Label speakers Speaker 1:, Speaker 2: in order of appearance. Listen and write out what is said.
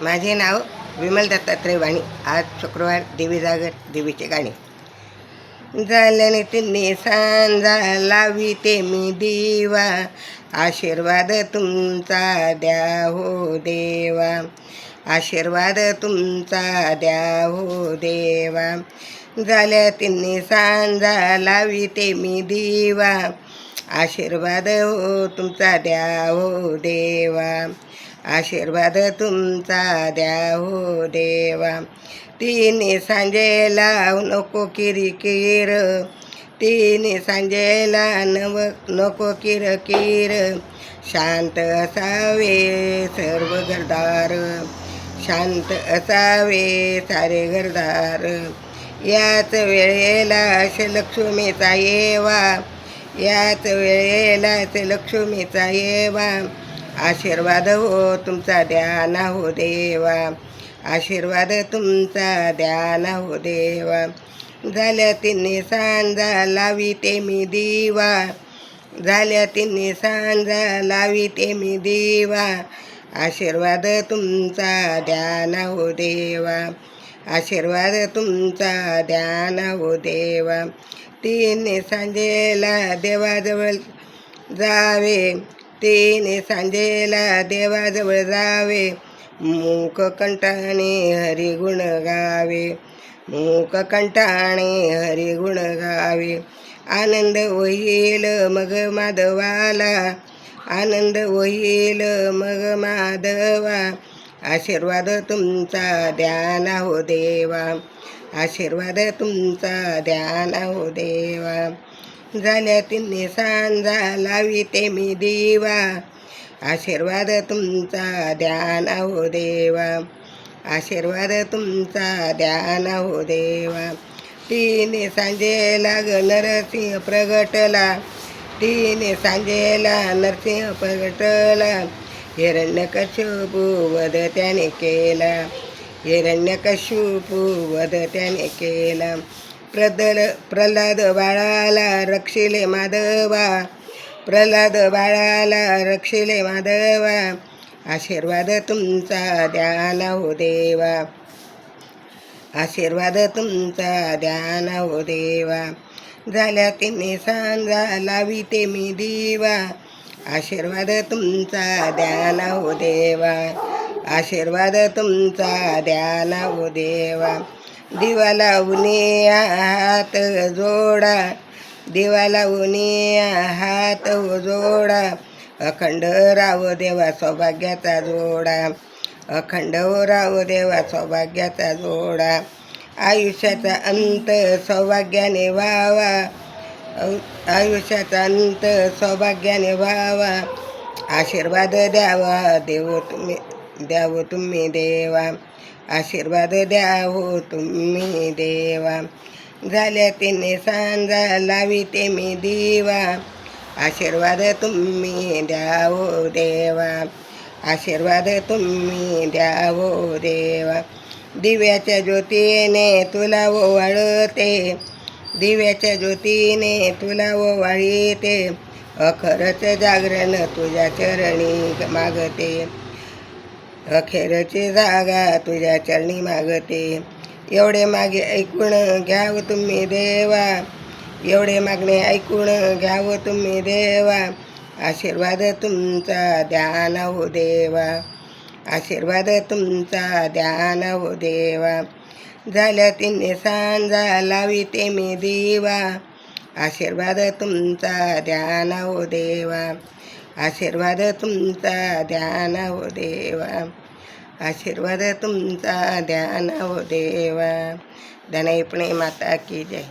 Speaker 1: माझे नाव विमल दत्तात्रय वाणी. आज शुक्रवार देवी जागर देवीचे गाणे. झाल्याने तिन्ही सांजा लावी ते मी दिवा. आशीर्वाद तुमचा द्या हो देवा. आशीर्वाद तुमचा द्या हो देवा. झाल्या तिन्ही सांजा लावी ते मी दिवा. आशीर्वाद हो तुमचा द्या हो देवा. आशीर्वाद तुमचा द्या हो देवा. तिने सांजेला नको किरकिर. तिने सांजेला नव नको किरकिर. शांत असावे सर्व घरदार. शांत असावे सारे घरदार. याच वेळेला लक्ष्मीचा येवा. याच वेळेला लक्ष्मीचा येवा. आशीर्वाद हो तुमचा द्याना हो देवा. आशीर्वाद तुमचा द्याना हो देवा. झाल्या तिन्ही सांजा लावी ते मी दिवा. झाल्या तिन्ही सांजा लावी ते मी दिवा. आशीर्वाद तुमचा द्याना हो देवा. आशीर्वाद तुमचा ध्यान हो देवा. तीन सांजेला देवाजवळ जावे. तिने सांजेला देवाजवळ जावे. मूक कंटाणे हरिगुण गावे. मूक कंटाणे हरिगुण गावे. आनंद होईल मग माधवाला. आनंद होईल मग माधवा. आशीर्वाद तुमचा ध्यान हो देवा. आशीर्वाद तुमचा ध्यान हो देवा. झाल्या तिन्ही सांजा लावी ते मी दिवा. आशीर्वाद तुमचा ध्यान हो देवा. आशीर्वाद तुमचा ध्यान हो देवा. तिने सांजेला ग नरसिंह प्रगटला. तिने सांजेला नरसिंह प्रगटला. हिरण्यकशुपू वध त्याने केला. हिरण्यकशुपू वध त्याने केला प्रदल प्रल्हाद बाळाला रक्षिले माधवा. प्रल्हाद बाळाला रक्षिले माधवा. आशीर्वाद तुमचा द्याना हो देवा. आशीर्वाद तुमचा द्याना हो देवा. झाल्या तिने सांजा लावी ते मी दिवा. आशीर्वाद तुमचा द्याला हो देवा. आशीर्वाद तुमचा द्याला हो देवा. दिवा लावणे हात जोडा. दिवा लावणे हात जोडा. अखंड राव देवा सौभाग्याचा जोडा. अखंड राव देवा सौभाग्याचा जोडा. आयुष्याचा अंत सौभाग्याने व्हावा. आयुष्याचा अंत सौभाग्याने व्हावा. आशीर्वाद द्यावा. देव तुम्ही द्यावो तुम्ही देवा. आशीर्वाद द्या हो तुम्ही देवा. झाल्या तिने सांजा लावी ते मी दिवा. आशीर्वाद तुम्ही द्यावो देवा. आशीर्वाद तुम्ही द्यावो देवा. दिव्याच्या ज्योतीने तुला ओवाळते दिव्याच्या ज्योतीने तुला ओवाळीते. अखरच जागरण तुझ्या चरणी मागते. अखेरची जागा तुझ्या चरणी मागते. एवढे मागे ऐकून घ्याव तुम्ही देवा. एवढे मागणे ऐकून घ्यावं तुम्ही देवा. आशीर्वाद तुमचा ध्यान हो देवा. आशीर्वाद तुमचा ध्यान हो देवा. झाल्या तिन्ही सांजा लावी मी देवा. आशीर्वाद तुमचा ध्यान हो देवा. आशीर्वाद तुमचा ध्यान हो देवा. आशीर्वाद तुमचा ध्यान हो देवा. धनैपणे माता की जय.